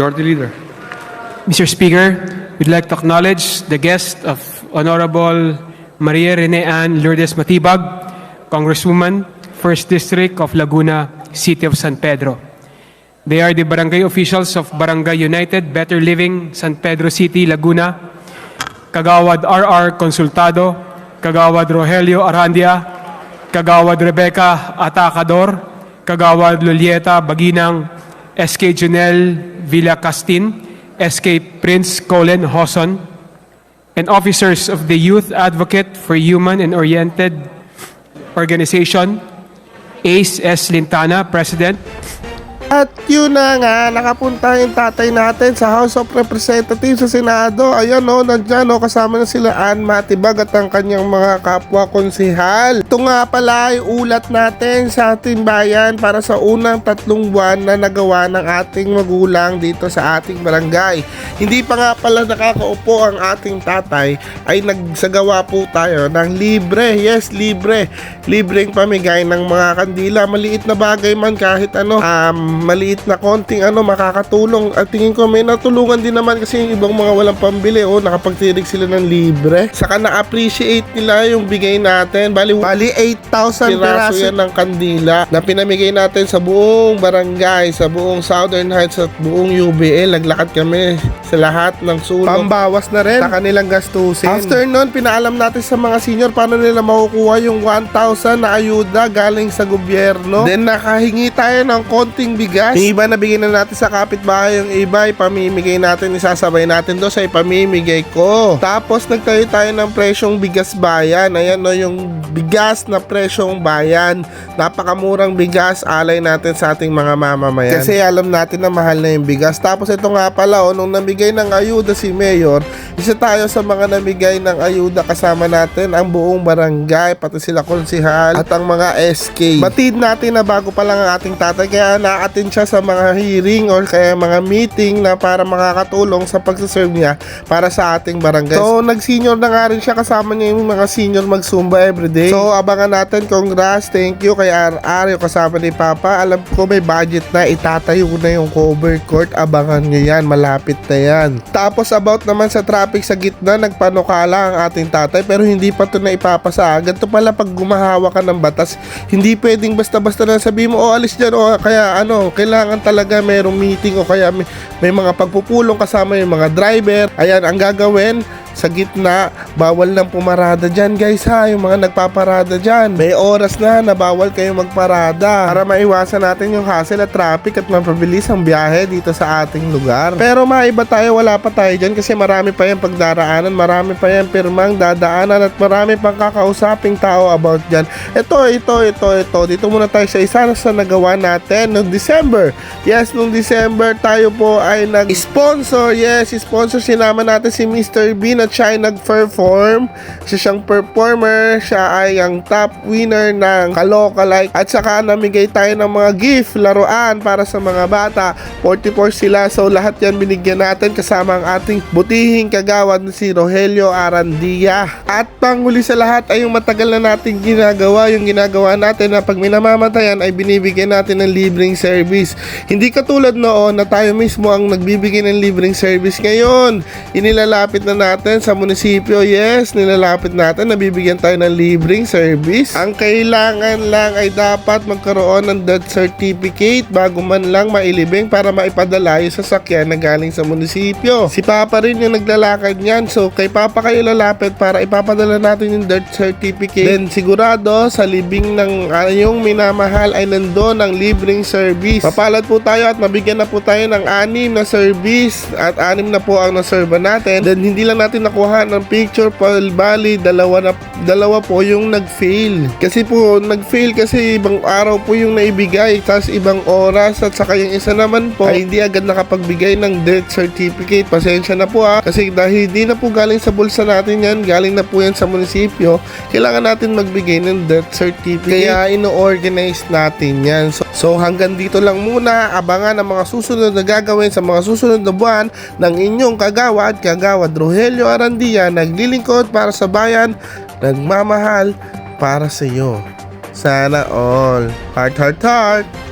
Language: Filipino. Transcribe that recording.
Majority Leader. Mr. Speaker, we'd like to acknowledge the guest of Honorable Maria Rene Ann Lourdes Matibag, Congresswoman, 1st District of Laguna, City of San Pedro. They are the barangay officials of Barangay United Better Living, San Pedro City, Laguna, Kagawad RR Consultado, Kagawad Rogelio Arandia, Kagawad Rebecca Atacador, Kagawad Lulieta Baginang, SK Junel Villacastin, SK Prince Colin Hoson, and officers of the Youth Advocate for Human and Oriented Organization, ACE S. Lintana, President, At yun na nga, nakapunta yung tatay natin sa House of Representatives sa Senado. Ayan o, nandyan o, kasama na sila Ann Matibag at ang kanyang mga kapwa konsihal. Ito nga pala ay ulat natin sa ating bayan para sa unang tatlong buwan na nagawa ng ating magulang dito sa ating barangay. Hindi pa nga pala nakakaupo ang ating tatay ay nagsagawa po tayo ng libre. Yes, libre. Libreng pamigay ng mga kandila. Maliit na bagay man kahit ano, um, maliit na konting ano makakatulong. At tingin ko may natulungan din naman kasi yung ibang mga walang pambili o nakapagtirig sila ng libre. Saka na-appreciate nila yung bigay natin. Bali, bali 8,000 piraso yan ng kandila na pinamigay natin sa buong barangay, sa buong Southern Heights at buong UBL. Naglakad kami sa lahat ng sulong. Pambawas na rin sa kanilang gastusin. After nun, pinaalam natin sa mga senior paano nila makukuha yung 1,000 na ayuda galing sa gobyerno. Then nakahingi tayo ng konting bigas. Yung iba nabigyan na natin sa kapitbahay, yung iba ipamimigay natin, isasabay natin doon sa ipamimigay ko. Tapos nagtayo tayo ng presyong bigas bayan. Ayan no, yung bigas na presyong bayan. Napakamurang bigas alay natin sa ating mga mamamayan. Kasi alam natin na mahal na yung bigas. Tapos ito nga pala, oh, nung namigay ng ayuda si Mayor, isa tayo sa mga namigay ng ayuda kasama natin ang buong barangay, pati sila konsihal at ang mga SK. Batid natin na bago pa lang ang ating tatay, kaya na-attend siya sa mga hearing or kaya mga meeting na para makakatulong sa pagsaserve niya para sa ating barangay. So, nag-senior na nga rin siya kasama niya yung mga senior mag-zumba everyday. So, abangan natin. Congrats. Thank you kay RR, yung kasama ni Papa. Alam ko may budget na itatayo na yung cover court. Abangan nyo yan. Malapit na yan. Tapos, about naman sa traffic sa gitna, nagpanukala ang ating tatay pero hindi pa ito na ipapasa. Ganito pala pag gumahawa ka ng batas, hindi pwedeng basta-basta na sabihin mo, oh alis dyan, o kaya ano, kailangan talaga mayroong meeting o kaya may, may mga pagpupulong kasama yung mga driver. Ayan, ang gagawin, sa gitna, bawal nang pumarada dyan guys ha, yung mga nagpaparada dyan. May oras na na bawal kayong magparada para maiwasan natin yung hassle at traffic at mapabilis ang biyahe dito sa ating lugar. Pero maiba tayo, wala pa tayo dyan kasi marami pa yan pagdaraanan, marami pa yan pirmang dadaanan at marami pang kakausaping tao about dyan. Ito, ito, ito, ito. Dito muna tayo sa isa sa nagawa natin noong December. Yes, noong December tayo po ay nag-sponsor. Yes, sponsor sinama natin si Mr. Bean at siya ay nag-perform. Siya siyang performer. Siya ay ang top winner ng Kalokalike. At saka namigay tayo ng mga gift, laruan para sa mga bata. 44 sila. So lahat yan binigyan natin kasama ang ating butihing kagawad na si Rogelio Arandia. At panghuli sa lahat ay yung matagal na nating ginagawa. Yung ginagawa natin na pag may ay binibigyan natin ng libreng service. Hindi katulad noon na tayo mismo ang nagbibigay ng libreng service ngayon. Inilalapit na natin sa munisipyo. Yes, nilalapit natin. Nabibigyan tayo ng libreng service. Ang kailangan lang ay dapat magkaroon ng death certificate bago man lang mailibing para maipadala yung sasakyan na galing sa munisipyo. Si Papa rin yung naglalakad niyan. So, kay Papa kayo lalapit para ipapadala natin yung death certificate. Then, sigurado sa libing ng ayong minamahal ay nandoon ang libreng service. Papalad po tayo at mabigyan na po tayo ng anim na service at anim na po ang naserva natin. Then, hindi lang natin nakuha ng picture po. Bali, dalawa, na, dalawa po yung nag-fail. Kasi po, nag-fail kasi ibang araw po yung naibigay. Tapos ibang oras at saka yung isa naman po ay hindi agad nakapagbigay ng death certificate. Pasensya na po ha. Kasi dahil hindi na po galing sa bulsa natin yan, galing na po yan sa munisipyo, kailangan natin magbigay ng death certificate. Kaya ino-organize natin yan. So, so hanggang dito lang muna. Abangan ang mga susunod na gagawin sa mga susunod na buwan ng inyong kagawad, kagawad Rogelio Arandia, naglilingkod para sa bayan, nagmamahal para sa iyo. Sana all. Heart, heart, heart.